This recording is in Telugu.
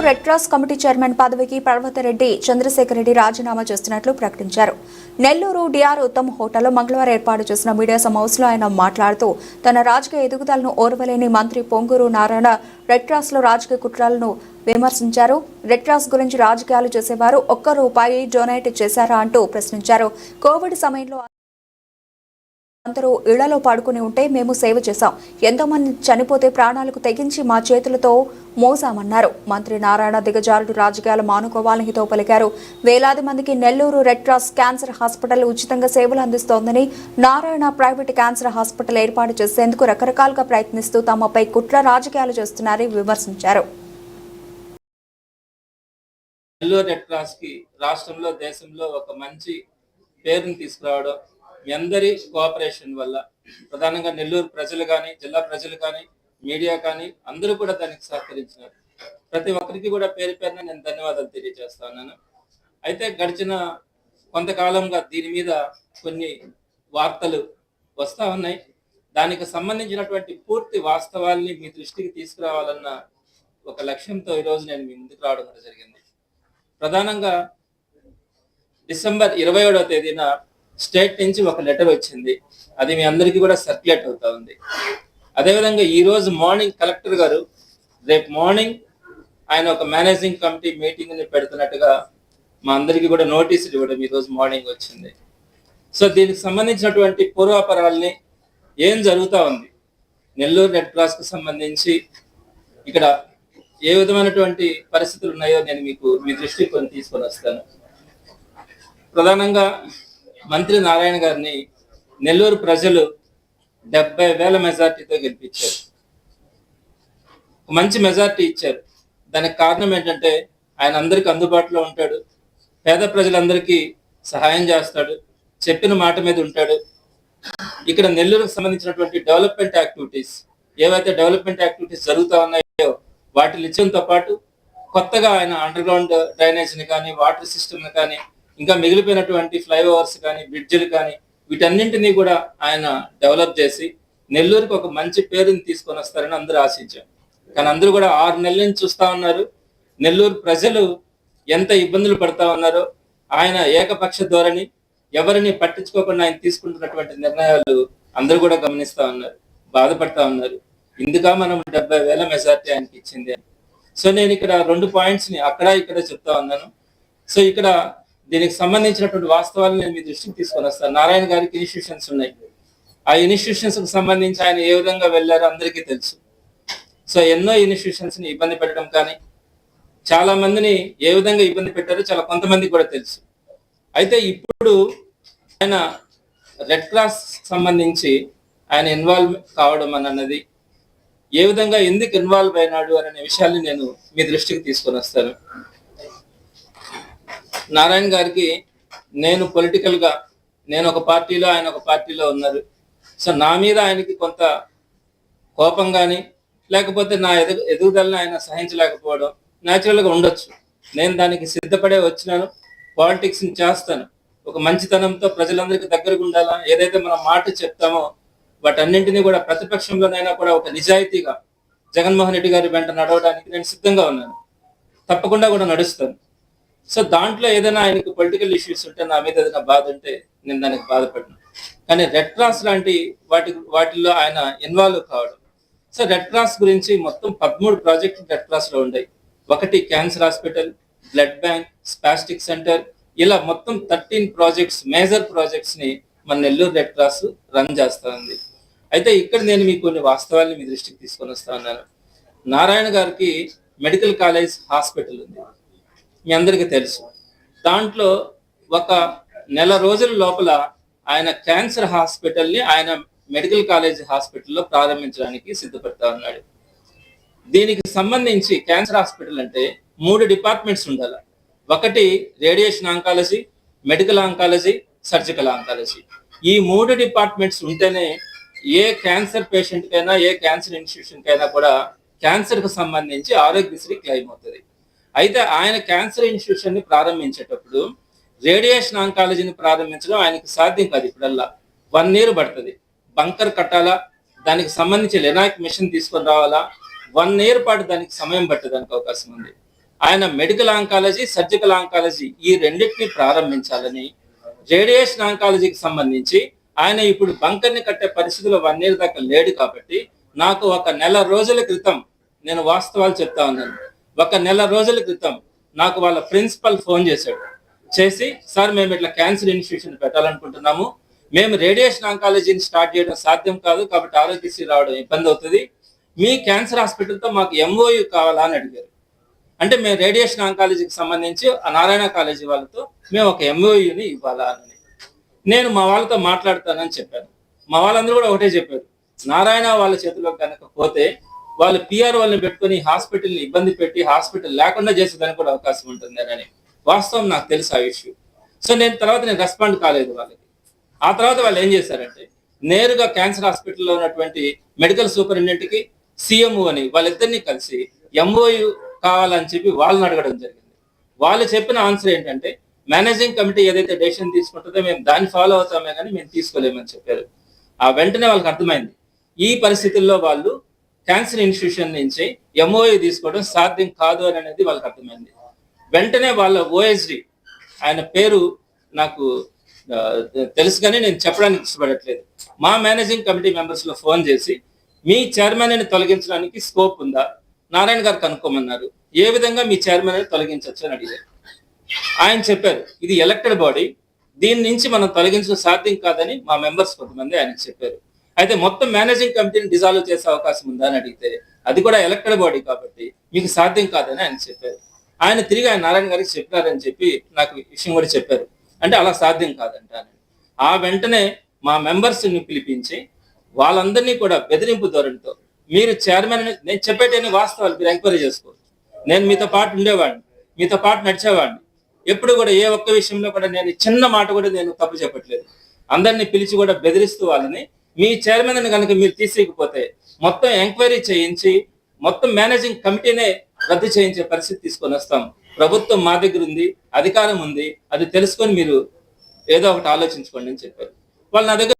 Nellore red cross committee chairman పదవికి పర్వతరెడ్డి చంద్రశేఖర్ రెడ్డి రాజీనామా చేస్తున్నట్లు ప్రకటించారు. నెల్లూరు డిఆర్ ఉత్తమ్ హోటల్లో మంగళవారం ఏర్పాటు చేసిన మీడియా సమావేశంలో ఆయన మాట్లాడుతూ తన రాజకీయ ఎదుగుదలను ఓర్వలేని మంత్రి పొంగూరు నారాయణ రెడ్ క్రాస్లో రాజకీయ కుట్రాలను విమర్శించారు. రెడ్ క్రాస్ గురించి రాజకీయాలు చేసేవారు ఒక్క రూపాయి డొనేట్ చేశారా అంటూ ప్రశ్నించారు. కోవిడ్ సమయంలో అందరూ ఇళ్ళలో పాడుకుని ఉంటే మేము సేవ చేశాం. ఎంతో మంది చనిపోతే ప్రాణాలకు తెగించి మా చేతులతో మోసామన్నారు. మంత్రి నారాయణ దిగజారుడు రాజకీయాలు మానుకోవాలని హితో పలికారు. వేలాది మందికి Nellore red cross cancer hospital ఉచితంగా సేవలు అందిస్తోందని నారాయణ ప్రైవేట్ క్యాన్సర్ హాస్పిటల్ ఏర్పాటు చేసేందుకు రకరకాలుగా ప్రయత్నిస్తూ తమపై కుట్ర రాజకీయాలు చేస్తున్నారని విమర్శించారు. నెల్లూరు రెడ్ క్రాస్కి రాష్ట్రంలో దేశంలో ఒక మంచి పేరుని తీసుకురావడం మీ అందరి కోఆపరేషన్ వల్ల ప్రధానంగా నెల్లూరు ప్రజలు కానీ జిల్లా ప్రజలు కానీ మీడియా కానీ అందరూ కూడా దానికి సహకరించినారు. ప్రతి ఒక్కరికి కూడా పేరు పేరున నేను ధన్యవాదాలు తెలియజేస్తాను అయితే గడిచిన కొంతకాలంగా దీని మీద కొన్ని వార్తలు వస్తూ ఉన్నాయి. దానికి సంబంధించినటువంటి పూర్తి వాస్తవాల్ని మీ దృష్టికి తీసుకురావాలన్న ఒక లక్ష్యంతో ఈరోజు నేను మీ ముందుకు రావడం జరిగింది. ప్రధానంగా డిసెంబర్ ఇరవై ఏడవ తేదీన స్టేట్ నుంచి ఒక లెటర్ వచ్చింది. అది మీ అందరికీ కూడా సర్క్యులేట్ అవుతా ఉంది. అదేవిధంగా ఈ రోజు మార్నింగ్ కలెక్టర్ గారు రేపు మార్నింగ్ ఆయన ఒక మేనేజింగ్ కమిటీ మీటింగ్ని పెడుతున్నట్టుగా మా అందరికీ కూడా నోటీసులు ఇవ్వడం ఈరోజు మార్నింగ్ వచ్చింది. సో దీనికి సంబంధించినటువంటి పూర్వాపరాల్ని ఏం జరుగుతూ ఉంది? నెల్లూరు రెడ్ క్రాస్కు సంబంధించి ఇక్కడ ఏ విధమైనటువంటి పరిస్థితులు ఉన్నాయో నేను మీకు మీ దృష్టికి కొన్ని తీసుకొని వస్తాను. ప్రధానంగా మంత్రి నారాయణ గారిని నెల్లూరు ప్రజలు డెబ్బై వేల మెజార్టీతో గెలిపించారు. మంచి మెజార్టీ ఇచ్చారు. దానికి కారణం ఏంటంటే ఆయన అందరికి అందుబాటులో ఉంటాడు. పేద ప్రజలందరికీ సహాయం చేస్తాడు. చెప్పిన మాట మీద ఉంటాడు. ఇక్కడ నెల్లూరుకు సంబంధించినటువంటి డెవలప్మెంట్ యాక్టివిటీస్ ఏవైతే డెవలప్మెంట్ యాక్టివిటీస్ జరుగుతూ ఉన్నాయో వాటిని ఇచ్చడంతో పాటు కొత్తగా ఆయన అండర్ గ్రౌండ్ డ్రైనేజ్ని కానీ వాటర్ సిస్టమ్ని కానీ ఇంకా మిగిలిపోయినటువంటి ఫ్లైఓవర్స్ కానీ బ్రిడ్జిలు కానీ వీటన్నింటినీ కూడా ఆయన డెవలప్ చేసి నెల్లూరుకి ఒక మంచి పేరుని తీసుకొని వస్తారని అందరూ ఆశించాం కానీ అందరూ కూడా ఆరు నెలల నుంచి చూస్తా ఉన్నారు. నెల్లూరు ప్రజలు ఎంత ఇబ్బందులు పడతా ఉన్నారో ఆయన ఏకపక్ష ధోరణి ఎవరిని పట్టించుకోకుండా ఆయన తీసుకుంటున్నటువంటి నిర్ణయాలు అందరూ కూడా గమనిస్తా ఉన్నారు బాధపడతా ఉన్నారు. ఇందుక మనం డెబ్బై వేల మెజార్టీ ఆయనకి ఇచ్చింది అని. సో నేను ఇక్కడ రెండు పాయింట్స్ని అక్కడ ఇక్కడ చెప్తా ఉన్నాను. సో ఇక్కడ దీనికి సంబంధించినటువంటి వాస్తవాలు నేను మీ దృష్టికి తీసుకొని వస్తాను. నారాయణ గారికి ఇన్స్టిట్యూషన్స్ ఉన్నాయి. ఆ ఇన్స్టిట్యూషన్స్కి సంబంధించి ఆయన ఏ విధంగా వెళ్ళారో అందరికీ తెలుసు. సో ఎన్నో ఇన్స్టిట్యూషన్స్ని ఇబ్బంది పెట్టడం కానీ చాలా మందిని ఏ విధంగా ఇబ్బంది పెట్టారో చాలా కొంతమందికి కూడా తెలుసు. అయితే ఇప్పుడు ఆయన రెడ్ క్రాస్ సంబంధించి ఆయన ఇన్వాల్వ్ కావడం అన్నది ఏ విధంగా ఎందుకు ఇన్వాల్వ్ అయినాడు అనే విషయాన్ని నేను మీ దృష్టికి తీసుకొని వస్తాను. నారాయణ గారికి నేను పొలిటికల్గా నేను ఒక పార్టీలో ఆయన ఒక పార్టీలో ఉన్నారు. సో నా మీద ఆయనకి కొంత కోపం కానీ లేకపోతే నా ఎదుగు ఎదుగుదలని ఆయన సహించలేకపోవడం న్యాచురల్గా ఉండొచ్చు. నేను దానికి సిద్ధపడే వచ్చినాను. పాలిటిక్స్ని చేస్తాను. ఒక మంచితనంతో ప్రజలందరికీ దగ్గరకు ఉండాలా? ఏదైతే మనం మాట చెప్తామో వాటన్నింటినీ కూడా ప్రతిపక్షంలోనైనా కూడా ఒక నిజాయితీగా జగన్మోహన్ రెడ్డి గారి వెంట నడవడానికి నేను సిద్ధంగా ఉన్నాను. తప్పకుండా కూడా నడుస్తాను. సో దాంట్లో ఏదైనా ఆయనకు పొలిటికల్ ఇష్యూస్ ఉంటే నా మీద ఏదైనా బాధ ఉంటే నేను దానికి బాధపడను. కానీ రెడ్ క్రాస్ లాంటి వాటి వాటిల్లో ఆయన ఇన్వాల్వ్ కావడం. సో రెడ్ క్రాస్ గురించి మొత్తం పదమూడు ప్రాజెక్టులు రెడ్ క్రాస్లో ఉన్నాయి. ఒకటి cancer hospital blood bank spastic centre ఇలా మొత్తం థర్టీన్ ప్రాజెక్ట్స్ మేజర్ ప్రాజెక్ట్స్ని మన నెల్లూరు రెడ్ క్రాస్ రన్ చేస్తా ఉంది అయితే ఇక్కడ నేను మీకు కొన్ని వాస్తవాల్ని మీ దృష్టికి తీసుకొని వస్తా ఉన్నాను. నారాయణ గారికి మెడికల్ కాలేజ్ హాస్పిటల్ ఉంది. మీ అందరికీ తెలుసు. దాంట్లో ఒక నెల రోజుల లోపల ఆయన క్యాన్సర్ హాస్పిటల్ని ఆయన మెడికల్ కాలేజ్ హాస్పిటల్లో ప్రారంభించడానికి సిద్ధపడతా ఉన్నాడు. దీనికి సంబంధించి క్యాన్సర్ హాస్పిటల్ అంటే మూడు డిపార్ట్మెంట్స్ ఉండాలి. ఒకటి radiation oncology medical oncology surgical oncology. ఈ మూడు డిపార్ట్మెంట్స్ ఉంటేనే ఏ క్యాన్సర్ పేషెంట్కైనా ఏ క్యాన్సర్ ఇన్స్టిట్యూషన్కైనా కూడా క్యాన్సర్కు సంబంధించి ఆరోగ్యశ్రీ క్లెయిమ్ అవుతుంది. అయితే ఆయన క్యాన్సర్ ఇన్స్టిట్యూషన్ని ప్రారంభించేటప్పుడు రేడియేషన్ ఆంకాలజీని ప్రారంభించడం ఆయనకు సాధ్యం కాదు ఇప్పుడల్లా. వన్ ఇయర్ పడుతుంది. బంకర్ కట్టాలా? దానికి సంబంధించి లెనాక్ మిషన్ తీసుకొని రావాలా? వన్ ఇయర్ పాటు దానికి సమయం పట్టడానికి అవకాశం ఉంది. ఆయన మెడికల్ ఆంకాలజీ సర్జికల్ ఆంకాలజీ ఈ రెండింటిని ప్రారంభించాలని రేడియేషన్ ఆంకాలజీకి సంబంధించి ఆయన ఇప్పుడు బంకర్ని కట్టే పరిస్థితిలో వన్ ఇయర్ దాకా లేడు కాబట్టి నాకు ఒక నెల రోజుల క్రితం నేను వాస్తవాలు చెప్తా ఉన్నాను. ఒక నెల రోజుల క్రితం నాకు వాళ్ళ ప్రిన్సిపల్ ఫోన్ చేశాడు. చేసి సార్ మేము ఇట్లా క్యాన్సర్ ఇన్స్టిట్యూషన్ పెట్టాలనుకుంటున్నాము. మేము రేడియేషన్ ఆంకాలజీని స్టార్ట్ చేయడం సాధ్యం కాదు కాబట్టి ఆరోగ్యశ్రీ రావడం ఇబ్బంది అవుతుంది. మీ క్యాన్సర్ హాస్పిటల్తో మాకు ఎంఓయు కావాలా? అని అడిగారు. అంటే మేము రేడియేషన్ ఆంకాలజీకి సంబంధించి ఆ నారాయణ కాలేజీ వాళ్ళతో మేము ఒక ఎంఓయూని ఇవ్వాలా అని నేను మా వాళ్ళతో మాట్లాడతానని చెప్పాను. మా వాళ్ళందరూ కూడా ఒకటే చెప్పారు. నారాయణ వాళ్ళ చేతిలో కనుక పోతే వాళ్ళు పిఆర్ వాళ్ళని పెట్టుకొని హాస్పిటల్ని ఇబ్బంది పెట్టి హాస్పిటల్ లేకుండా చేసేదానికి కూడా అవకాశం ఉంటుంది అని వాస్తవం నాకు తెలుసు ఆ ఇష్యూ సో నేను తర్వాత నేను రెస్పాండ్ కాలేదు వాళ్ళకి. ఆ తర్వాత వాళ్ళు ఏం చేశారంటే నేరుగా క్యాన్సర్ హాస్పిటల్లో ఉన్నటువంటి మెడికల్ సూపరింటెండెంట్కి సీఎంఓ సిఎంఓ అని వాళ్ళిద్దరిని కలిసి ఎంఓయు కావాలని చెప్పి వాళ్ళని అడగడం జరిగింది. వాళ్ళు చెప్పిన ఆన్సర్ ఏంటంటే మేనేజింగ్ కమిటీ ఏదైతే డెసిషన్ తీసుకుంటుందో మేము దాన్ని ఫాలో అవుతామే కానీ మేము తీసుకోలేమని చెప్పారు. ఆ వెంటనే వాళ్ళకి అర్థమైంది. ఈ పరిస్థితుల్లో వాళ్ళు క్యాన్సర్ ఇన్స్టిట్యూషన్ నుంచి ఎంఓయు తీసుకోవడం సాధ్యం కాదు అని అనేది వాళ్ళకి అర్థమైంది. వెంటనే వాళ్ళ ఓఎస్డి ఆయన పేరు నాకు తెలుసు కానీ నేను చెప్పడానికి ఇష్టపడట్లేదు. మా మేనేజింగ్ కమిటీ మెంబర్స్లో ఫోన్ చేసి మీ చైర్మన్ని తొలగించడానికి స్కోప్ ఉందా? నారాయణ గారు కనుక్కోమన్నారు. ఏ విధంగా మీ చైర్మన్ని తొలగించవచ్చు అని అడిగారు. ఆయన చెప్పారు ఇది ఎలక్టెడ్ బాడీ దీని నుంచి మనం తొలగించడం సాధ్యం కాదని మా మెంబర్స్ కొంతమంది ఆయనకు చెప్పారు. అయితే మొత్తం మేనేజింగ్ కమిటీని డిజాల్వ్ చేసే అవకాశం ఉందా అని అడిగితే అది కూడా ఎలక్టెడ్ బాడీ కాబట్టి మీకు సాధ్యం కాదని ఆయన చెప్పారు. ఆయన తిరిగి ఆయన నారాయణ గారికి చెప్పారని చెప్పి నాకు విషయం కూడా చెప్పారు. అంటే అలా సాధ్యం కాదంట అని. ఆ వెంటనే మా మెంబర్స్ని పిలిపించి వాళ్ళందరినీ కూడా బెదిరింపు ధోరణితో మీరు చైర్మన్ నేను చెప్పేటన్ని వాస్తవాలు మీరు ఎంక్వైరీ చేసుకోవచ్చు నేను మీతో పాటు ఉండేవాడిని మీతో పాటు నడిచేవాడిని. ఎప్పుడు కూడా ఏ ఒక్క విషయంలో కూడా నేను చిన్న మాట కూడా నేను తప్పు చెప్పట్లేదు. అందరినీ పిలిచి కూడా బెదిరిస్తూ వాళ్ళని మీ చైర్మన్ అని కనుక మీరు తీసేయకపోతే మొత్తం ఎంక్వైరీ చేయించి మొత్తం మేనేజింగ్ కమిటీనే రద్దు చేయించే పరిస్థితి తీసుకొని వస్తాం. ప్రభుత్వం మా దగ్గర ఉంది అధికారం ఉంది అది తెలుసుకొని మీరు ఏదో ఒకటి ఆలోచించుకోండి అని చెప్పారు. వాళ్ళు నా దగ్గర